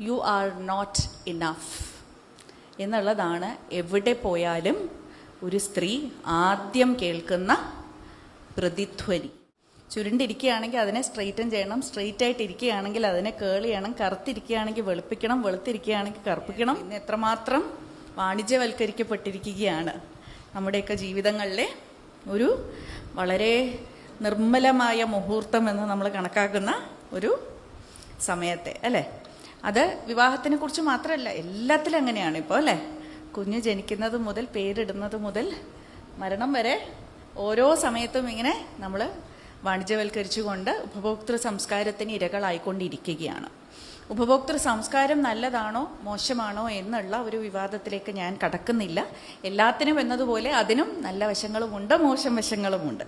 U are not enough എന്നുള്ളതാണ് എവിടെ പോയാലും ഒരു സ്ത്രീ ആദ്യം കേൾക്കുന്ന പ്രതിധ്വനി. ചുരുണ്ടിരിക്കുകയാണെങ്കിൽ അതിനെ സ്ട്രെയിറ്റൻ ചെയ്യണം സ്ട്രെയിറ്റ് ആയിട്ട് ഇരിക്കുകയാണെങ്കിൽ അതിനെ കേൾ ചെയ്യണം കറുത്തിരിക്കുകയാണെങ്കിൽ വെളുപ്പിക്കണം വെളുത്തിരിക്കുകയാണെങ്കിൽ കറുപ്പിക്കണം. ഇന്ന് എത്രമാത്രം വാണിജ്യവൽക്കരിക്കപ്പെട്ടിരിക്കുകയാണ്. നമ്മുടെയൊക്കെ ജീവിതങ്ങളിലെ ഒരു വളരെ നിർമ്മലമായ മുഹൂർത്തം എന്ന് നമ്മൾ കണക്കാക്കുന്ന ഒരു സമയത്തെ അല്ലേ? അത് വിവാഹത്തിനെ കുറിച്ച് മാത്രമല്ല എല്ലാത്തിലും അങ്ങനെയാണ് ഇപ്പോൾ അല്ലേ? കുഞ്ഞ് ജനിക്കുന്നത് മുതൽ പേരിടുന്നത് മുതൽ മരണം വരെ ഓരോ സമയത്തും ഇങ്ങനെ നമ്മൾ വാണിജ്യവൽക്കരിച്ചുകൊണ്ട് ഉപഭോക്തൃ സംസ്കാരത്തിന് ഇരകളായിക്കൊണ്ടിരിക്കുകയാണ്. ഉപഭോക്തൃ സംസ്കാരം നല്ലതാണോ മോശമാണോ എന്നുള്ള ഒരു വിവാദത്തിലേക്ക് ഞാൻ കടക്കുന്നില്ല. എല്ലാത്തിനും എന്നതുപോലെ അതിനും നല്ല വശങ്ങളുമുണ്ട് മോശം വശങ്ങളുമുണ്ട്.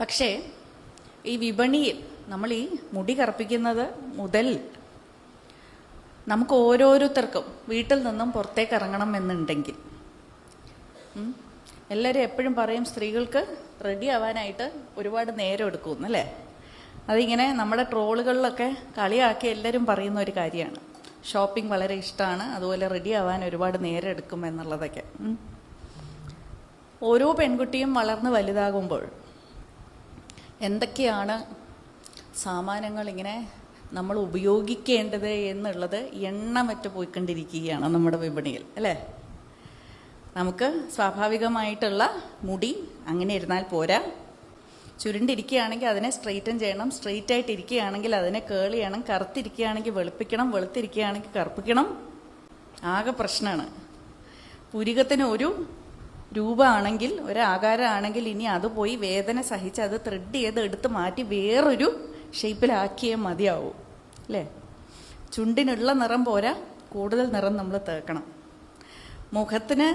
പക്ഷേ ഈ വിപണിയിൽ നമ്മൾ ഈ മുടി കറുപ്പിക്കുന്നത് മുതൽ നമുക്ക് ഓരോരുത്തർക്കും വീട്ടിൽ നിന്നും പുറത്തേക്ക് ഇറങ്ങണം എന്നുണ്ടെങ്കിൽ. എല്ലാവരും എപ്പോഴും പറയും സ്ത്രീകൾക്ക് റെഡി ആവാനായിട്ട് ഒരുപാട് നേരം എടുക്കും അല്ലേ? അതിങ്ങനെ നമ്മുടെ ട്രോളുകളിലൊക്കെ കളിയാക്കി എല്ലാവരും പറയുന്ന ഒരു കാര്യമാണ്. ഷോപ്പിംഗ് വളരെ ഇഷ്ടമാണ് അതുപോലെ റെഡി ആവാൻ ഒരുപാട് നേരം എടുക്കും എന്നുള്ളതൊക്കെ. ഓരോ പെൺകുട്ടിയും വളർന്ന് വലുതാകുമ്പോൾ എന്തൊക്കെയാണ് സാമാനങ്ങൾ ഇങ്ങനെ നമ്മൾ ഉപയോഗിക്കേണ്ടത് എന്നുള്ളത് എണ്ണമറ്റ് പോയിക്കൊണ്ടിരിക്കുകയാണ് നമ്മുടെ വിപണിയിൽ അല്ലേ? നമുക്ക് സ്വാഭാവികമായിട്ടുള്ള മുടി അങ്ങനെ ഇരുന്നാൽ പോരാ. ചുരുണ്ടിരിക്കുകയാണെങ്കിൽ അതിനെ സ്ട്രെയിറ്റൻ ചെയ്യണം സ്ട്രെയിറ്റ് ആയിട്ട് ഇരിക്കുകയാണെങ്കിൽ അതിനെ കേൾ ചെയ്യണം കറുത്തിരിക്കുകയാണെങ്കിൽ വെളുപ്പിക്കണം വെളുത്തിരിക്കുകയാണെങ്കിൽ കറുപ്പിക്കണം. ആകെ പ്രശ്നമാണ് പുരികത്തിന് ഒരു രൂപമാണെങ്കിൽ ഒരാകാരമാണെങ്കിൽ ഇനി അത് പോയി വേദന സഹിച്ച് അത് ത്രെഡ് ചെയ്ത് എടുത്ത് മാറ്റി വേറൊരു ഷേപ്പിലാക്കിയേ മതിയാവൂ അല്ലേ? ചുണ്ടിനുള്ള നിറം പോരാ കൂടുതൽ നിറം നമ്മൾ തേക്കണം. മുഖത്തിന്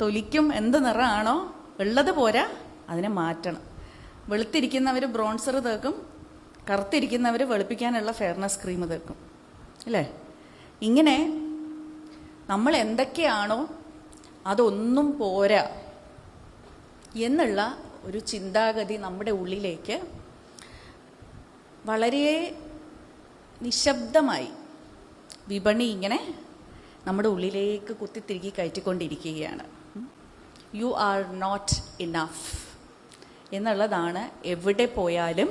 തൊലിക്കും എന്ത് നിറമാണോ ഉള്ളത് പോരാ അതിനെ മാറ്റണം. വെളുത്തിരിക്കുന്നവർ ബ്രോൺസർ തേക്കും കറുത്തിരിക്കുന്നവർ വെളുപ്പിക്കാനുള്ള ഫെയർനെസ് ക്രീം തേക്കും അല്ലേ? ഇങ്ങനെ നമ്മൾ എന്തൊക്കെയാണോ അതൊന്നും പോരാ എന്നുള്ള ഒരു ചിന്താഗതി നമ്മുടെ ഉള്ളിലേക്ക് വളരെ നിശബ്ദമായി വിപണി ഇങ്ങനെ നമ്മുടെ ഉള്ളിലേക്ക് കുത്തിത്തിരുകി കയറ്റിക്കൊണ്ടിരിക്കുകയാണ്. യു ആർ നോട്ട് ഇനഫ് എന്നുള്ളതാണ് എവിടെ പോയാലും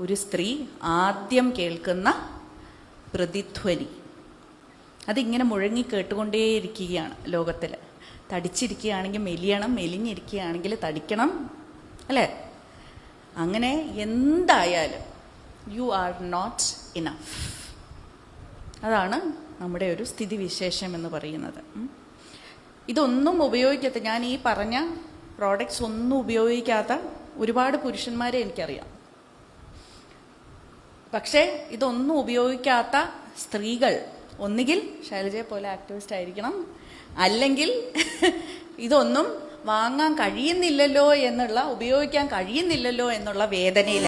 ഒരു സ്ത്രീ ആദ്യം കേൾക്കുന്ന പ്രതിധ്വനി. അതിങ്ങനെ മുഴങ്ങി കേട്ടുകൊണ്ടേയിരിക്കുകയാണ് ലോകത്തിൽ. തടിച്ചിരിക്കുകയാണെങ്കിൽ മെലിയണം മെലിഞ്ഞിരിക്കുകയാണെങ്കിൽ തടിക്കണം അല്ലേ? അങ്ങനെ എന്തായാലും യു ആർ നോട്ട് ഇനഫ്. അതാണ് നമ്മുടെ ഒരു സ്ഥിതിവിശേഷം എന്ന് പറയുന്നത്. ഇതൊന്നും ഉപയോഗിക്കാത്ത ഞാൻ ഈ പറഞ്ഞ പ്രോഡക്ട്സ് ഒന്നും ഉപയോഗിക്കാത്ത ഒരുപാട് പുരുഷന്മാരെ എനിക്കറിയാം. പക്ഷേ ഇതൊന്നും ഉപയോഗിക്കാത്ത സ്ത്രീകൾ ഒന്നുകിൽ ശൈലജയെ പോലെ ആക്ടിവിസ്റ്റ് ആയിരിക്കണം അല്ലെങ്കിൽ ഇതൊന്നും വാങ്ങാൻ കഴിയുന്നില്ലല്ലോ എന്നുള്ള ഉപയോഗിക്കാൻ കഴിയുന്നില്ലല്ലോ എന്നുള്ള വേദനയിൽ